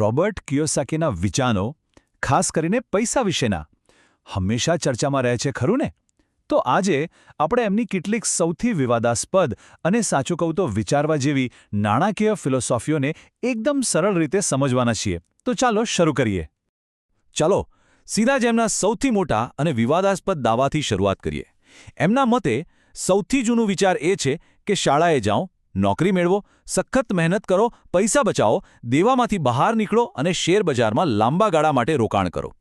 Robert કિયોસાકીના વિચારો, ખાસ કરીને પૈસા વિશેના, હંમેશા ચર્ચામાં રહે છે, ખરું ને? તો આજે આપણે એમની કેટલીક સૌથી વિવાદાસ્પદ અને સાચું કહું તો વિચારવા જેવી નાણાકીય ફિલોસોફીઓને એકદમ સરળ રીતે સમજવાના છીએ. તો ચાલો શરૂ કરીએ. ચાલો, સીધા જ એમના સૌથી મોટા અને વિવાદાસ્પદ દાવાથી શરૂઆત કરીએ. એમના મતે, સૌથી જૂનું વિચાર એ છે કે શાળાએ જાઓ નોકરી મેળવો, સખત મહેનત કરો, પૈસા બચાવો, દેવામાંથી બહાર નીકળો અને શેરબજારમાં લાંબા ગાળા માટે રોકાણ કરો.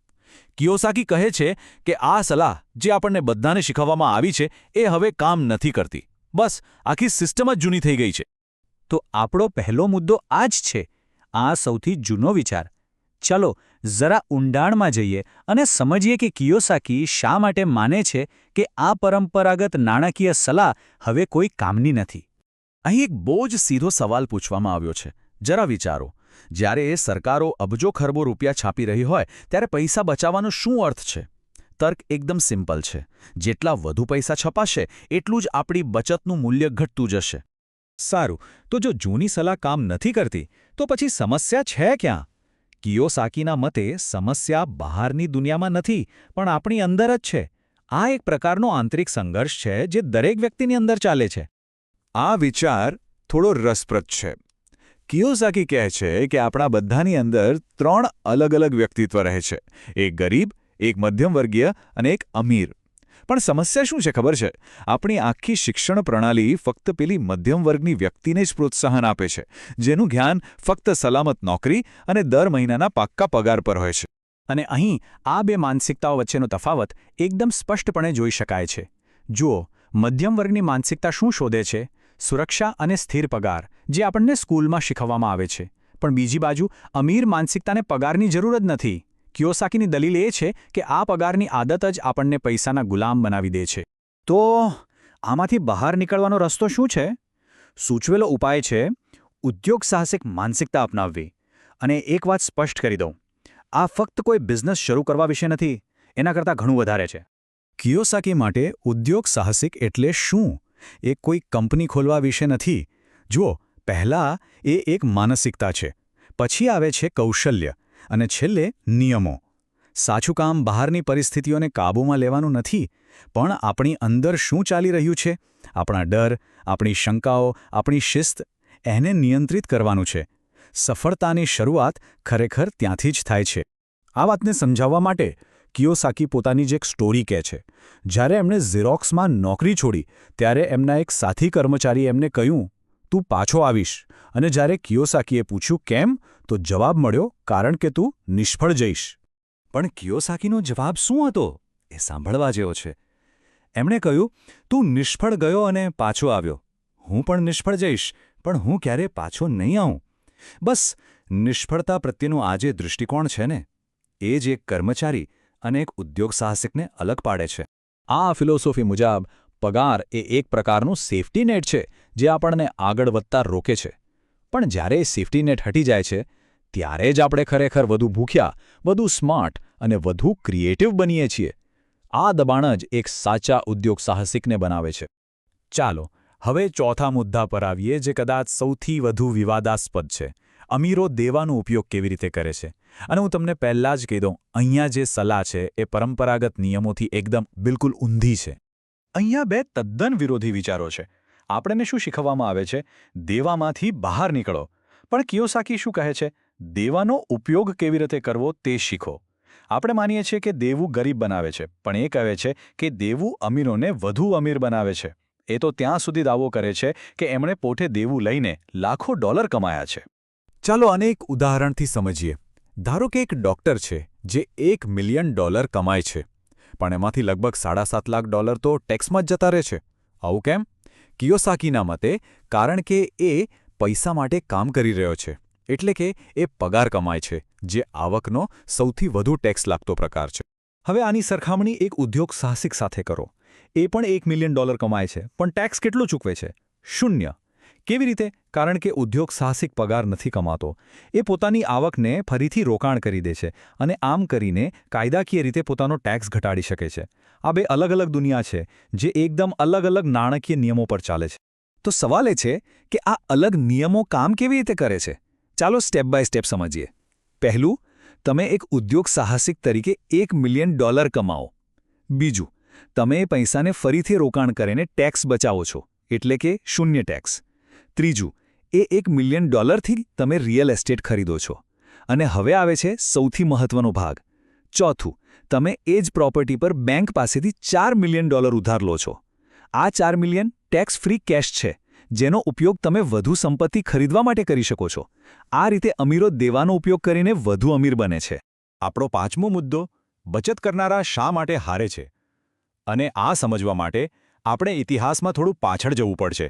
કિયોસાકી કહે છે કે આ સલાહ જે આપણને બધાને શીખવવામાં આવી છે, એ હવે કામ નથી કરતી. બસ, આખી સિસ્ટમ જ જૂની થઈ ગઈ છે. તો આપણો પહેલો મુદ્દો આ જ છે. આ સૌથી જૂનો વિચાર. ચલો, જરા ઊંડાણમાં જઈએ અને સમજીએ કે કિયોસાકી શા માટે માને છે કે આ પરંપરાગત નાણાકીય સલાહ હવે કોઈ કામની નથી. અહીં એક બહુ સીધો સવાલ પૂછવામાં આવ્યો છે. જરા વિચારો. જ્યારે એ સરકારો અબજો ખરબો રૂપિયા છાપી રહી હોય, ત્યારે પૈસા બચાવવાનો શું અર્થ છે? તર્ક એકદમ સિમ્પલ છે. જેટલા વધુ પૈસા છપાશે, એટલું જ આપણી બચતનું મૂલ્ય ઘટતું જશે. સારું. તો જો જૂની સલાહ કામ નથી કરતી, તો પછી સમસ્યા છે ક્યાં? કિયોસાકીના મતે સમસ્યા બહારની દુનિયામાં નથી, પણ આપણી અંદર જ છે. આ એક પ્રકારનો આંતરિક સંઘર્ષ છે જે દરેક વ્યક્તિની અંદર ચાલે છે. આ વિચાર થોડો રસપ્રદ છે. કિયોસાકી કહે છે કે આપણા બધાની અંદર ત્રણ અલગ અલગ વ્યક્તિત્વ રહે છે. એક ગરીબ, એક મધ્યમવર્ગીય અને એક અમીર. પણ સમસ્યા શું છે ખબર છે? આપણી આખી શિક્ષણ પ્રણાલી ફક્ત પેલી મધ્યમ વર્ગની વ્યક્તિને જ પ્રોત્સાહન આપે છે, જેનું ધ્યાન ફક્ત સલામત નોકરી અને દર મહિનાના પાક્કા પગાર પર હોય છે. અને અહીં આ બે માનસિકતાઓ વચ્ચેનો તફાવત એકદમ સ્પષ્ટપણે જોઈ શકાય છે. જુઓ મધ્યમ વર્ગની માનસિકતા શું શોધે છે? સુરક્ષા અને સ્થિર પગાર, જે આપણને સ્કૂલમાં શીખવવામાં આવે છે. પણ બીજી બાજુ, અમીર માનસિકતાને પગારની જરૂર જ નથી. કિયોસાકીની દલીલ એ છે કે આ પગારની આદત જ આપણને પૈસાના ગુલામ બનાવી દે છે. તો, આમાંથી બહાર નીકળવાનો રસ્તો શું છે? સૂચવેલો ઉપાય છે, ઉદ્યોગ સાહસિક માનસિકતા અપનાવવી. અને એક વાત સ્પષ્ટ કરી દઉં. આ ફક્ત કોઈ બિઝનેસ શરૂ કરવા વિશે નથી. એના કરતાં ઘણું વધારે છે. કિયોસાકી માટે ઉદ્યોગ સાહસિક એટલે શું? એ કોઈ કંપની ખોલવા વિશે નથી. જુઓ, પહેલાં એ એક માનસિકતા છે, પછી આવે છે કૌશલ્ય અને છેલ્લે નિયમો. સાચું કામ બહારની પરિસ્થિતિઓને કાબૂમાં લેવાનું નથી, પણ આપણી અંદર શું ચાલી રહ્યું છે? આપણા ડર, આપણી શંકાઓ, આપણી શિસ્ત, એને નિયંત્રિત કરવાનું છે. સફળતાની શરૂઆત ખરેખર ત્યાંથી જ થાય છે. આ વાતને સમજાવવા માટે કિયોસાકી પોતાની જ એક સ્ટોરી કહે છે. જ્યારે એમણે ઝીરોક્સમાં નોકરી છોડી, ત્યારે એમના એક સાથી કર્મચારી એમને કહ્યું, તું પાછો આવીશ. અને જ્યારે કિયોસાકીએ પૂછ્યું, કેમ? તો જવાબ મળ્યો, કારણ કે તું નિષ્ફળ જઈશ. પણ કિયોસાકીનો જવાબ શું હતો? એ સાંભળવા જેવો છે. એમણે કહ્યું, તું નિષ્ફળ ગયો અને પાછો આવ્યો. હું પણ નિષ્ફળ જઈશ, પણ હું ક્યારે પાછો નહીં આવું. બસ, નિષ્ફળતા પ્રત્યેનું આ જે દૃષ્ટિકોણ છે ને, એ જ એક કર્મચારી અને એક ઉદ્યોગ સાહસિકને અલગ પાડે છે. આ ફિલોસોફી મુજબ, પગાર એ એક પ્રકારનું સેફટી નેટ છે, જે આપણને આગળ વધતા રોકે છે. પણ જ્યારે સેફ્ટી નેટ હટી જાય છે, ત્યારે જ આપણે ખરેખર વધુ ભૂખ્યા, વધુ સ્માર્ટ અને વધુ ક્રિએટિવ બનીએ છીએ. આ દબાણ જ એક સાચા ઉદ્યોગ સાહસિકને બનાવે છે. ચાલો, હવે ચોથા મુદ્દા પર આવીએ જે કદાચ સૌથી વધુ વિવાદાસ્પદ છે. અમીરો દેવાનો ઉપયોગ કેવી રીતે કરે છે? અને હું તમને પહેલાં જ કહી દઉં, અહીંયા જે સલાહ છે એ પરંપરાગત નિયમોથી એકદમ બિલકુલ ઊંધી છે. અહીંયા બે તદ્દન વિરોધી વિચારો છે. આપણને શું શીખવવામાં આવે છે? દેવામાંથી બહાર નીકળો. પણ કિયોસાકી શું કહે છે? દેવાનો ઉપયોગ કેવી રીતે કરવો તે શીખો. આપણે માનીએ છીએ કે દેવું ગરીબ બનાવે છે, પણ એ કહે છે કે દેવું અમીરોને વધુ અમીર બનાવે છે. એ તો ત્યાં સુધી દાવો કરે છે કે એમણે પોતે દેવું લઈને લાખો ડોલર કમાયા છે. ચાલો અનેક ઉદાહરણથી સમજીએ. ધારો કે એક ડોક્ટર છે, જે એક મિલિયન ડોલર કમાય છે, પણ એમાંથી લગભગ સાડા સાત લાખ ડોલર તો ટેક્સમાં જ જતા રહે છે. આવું કેમ? કિયોસાકીના મતે, કારણ કે એ પૈસા માટે કામ કરી રહ્યો છે, એટલે કે એ પગાર કમાય છે, જે આવકનો સૌથી વધુ ટેક્સ લાગતો પ્રકાર છે. હવે આની સરખામણી એક ઉદ્યોગ સાહસિક સાથે કરો. એ પણ એક મિલિયન ડોલર કમાય છે, પણ ટેક્સ કેટલો ચૂકવે છે? શૂન્ય. કેવી રીતે? કારણ કે ઉદ્યોગ સાહસિક પગાર નથી કમાતો. એ પોતાની આવકને ફરીથી રોકાણ કરી દે છે અને આમ કરીને કાયદાકીય રીતે પોતાનો ટેક્સ ઘટાડી શકે છે. આ બે અલગ અલગ દુનિયા છે, જે એકદમ અલગ અલગ નાણાકીય નિયમો પર ચાલે છે. તો સવાલ એ છે કે આ અલગ નિયમો કામ કેવી રીતે કરે છે? ચાલો સ્ટેપ બાય સ્ટેપ સમજીએ. પહેલું, તમે એક ઉદ્યોગ સાહસિક તરીકે એક મિલિયન ડોલર કમાઓ બીજું, તમે પૈસાને ફરીથી રોકાણ કરીને ટેક્સ બચાવો છો, એટલે કે શૂન્ય ટેક્સ. ત્રીજું, એ એક મિલિયન ડોલરથી તમે રિયલ એસ્ટેટ ખરીદો છો અને હવે આવે છે સૌથી મહત્વનો ભાગ. ચોથું, તમે એ જ પ્રોપર્ટી પર બેંક પાસેથી ચાર મિલિયન ડોલર ઉધાર લો છો. આ ચાર મિલિયન ટેક્સ ફ્રી કેશ છે, જેનો ઉપયોગ તમે વધુ સંપત્તિ ખરીદવા માટે કરી શકો છો. આ રીતે અમીરો દેવાનો ઉપયોગ કરીને વધુ અમીર બને છે. આપણો પાંચમો મુદ્દો, બચત કરનારા શા માટે હારે છે? અને આ સમજવા માટે આપણે ઇતિહાસમાં થોડું પાછળ જવું પડશે.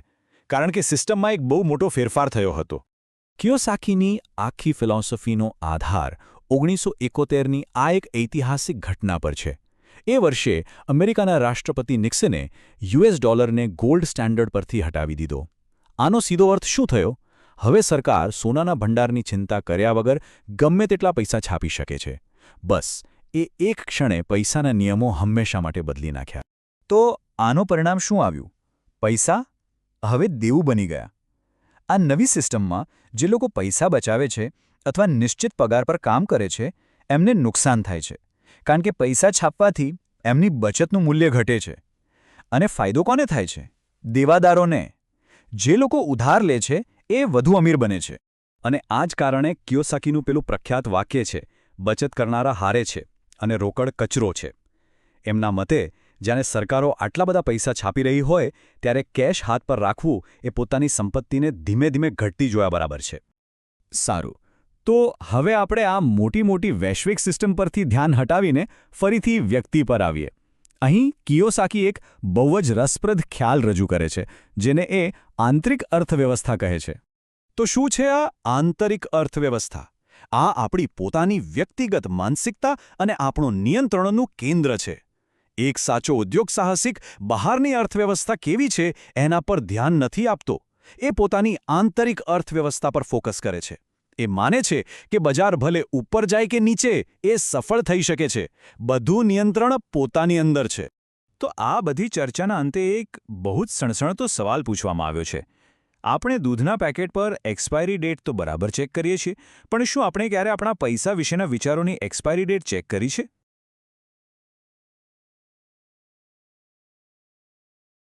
કારણ કે સિસ્ટમમાં એક બહુ મોટો ફેરફાર થયો હતો. કિયોસાકીની આખી ફિલોસોફીનો આધાર ઓગણીસો એકોતેરની આ એક ઐતિહાસિક ઘટના પર છે. એ વર્ષે અમેરિકાના રાષ્ટ્રપતિ નિક્સને યુએસ ડોલરને ગોલ્ડ સ્ટેન્ડર્ડ પરથી હટાવી દીધો. આનો સીધો અર્થ શું થયો? હવે સરકાર સોનાના ભંડારની ચિંતા કર્યા વગર ગમે તેટલા પૈસા છાપી શકે છે. બસ, એ એક ક્ષણે પૈસાના નિયમો હંમેશા માટે બદલી નાખ્યા. તો આનો પરિણામ શું આવ્યું? પૈસા? હવે દેવું બની ગયા. આ નવી સિસ્ટમમાં જે લોકો પૈસા બચાવે છે અથવા નિશ્ચિત પગાર પર કામ કરે છે, એમને નુકસાન થાય છે. કારણ કે પૈસા છાપવાથી એમની બચતનું મૂલ્ય ઘટે છે. અને ફાયદો કોને થાય છે? દેવાદારોને. જે લોકો ઉધાર લે છે, એ વધુ અમીર બને છે. અને આ જ કારણે કિયોસાકીનું પેલું પ્રખ્યાત વાક્ય છે, બચત કરનારા હારે છે અને રોકડ કચરો છે. એમના મતે જ્યારે સરકારો આટલા બધા પૈસા છાપી રહી હોય, ત્યારે કેશ હાથ પર રાખવું એ પોતાની સંપત્તિને ધીમે ધીમે ઘટતી જોયા બરાબર છે. સારું. તો હવે આપણે આ મોટી મોટી વૈશ્વિક સિસ્ટમ પરથી ધ્યાન હટાવીને ફરીથી વ્યક્તિ પર આવીએ. અહીં કિયોસાકી એક બહુ જ રસપ્રદ ખ્યાલ રજૂ કરે છે, જેને એ આંતરિક અર્થવ્યવસ્થા કહે છે. તો શું છે આ આંતરિક અર્થવ્યવસ્થા? આ આપણી પોતાની વ્યક્તિગત માનસિકતા અને આપણું નિયંત્રણનું કેન્દ્ર છે. એક સાચો ઉદ્યોગ સાહસિક, બહારની અર્થવ્યવસ્થા કેવી છે એના પર ધ્યાન નથી આપતો. એ પોતાની આંતરિક અર્થવ્યવસ્થા પર ફોકસ કરે છે. એ માને છે કે બજાર ભલે ઉપર જાય કે નીચે, એ સફળ થઈ શકે છે. બધું નિયંત્રણ પોતાની અંદર છે. તો આ બધી ચર્ચાના અંતે એક બહુ જ સણસણતો સવાલ પૂછવામાં આવ્યો છે. આપણે દૂધના પેકેટ પર એક્સપાયરી ડેટ તો બરાબર ચેક કરીએ છીએ, પણ શું આપણે ક્યારે આપણા પૈસા વિશેના વિચારોની એક્સપાયરી ડેટ ચેક કરી છે?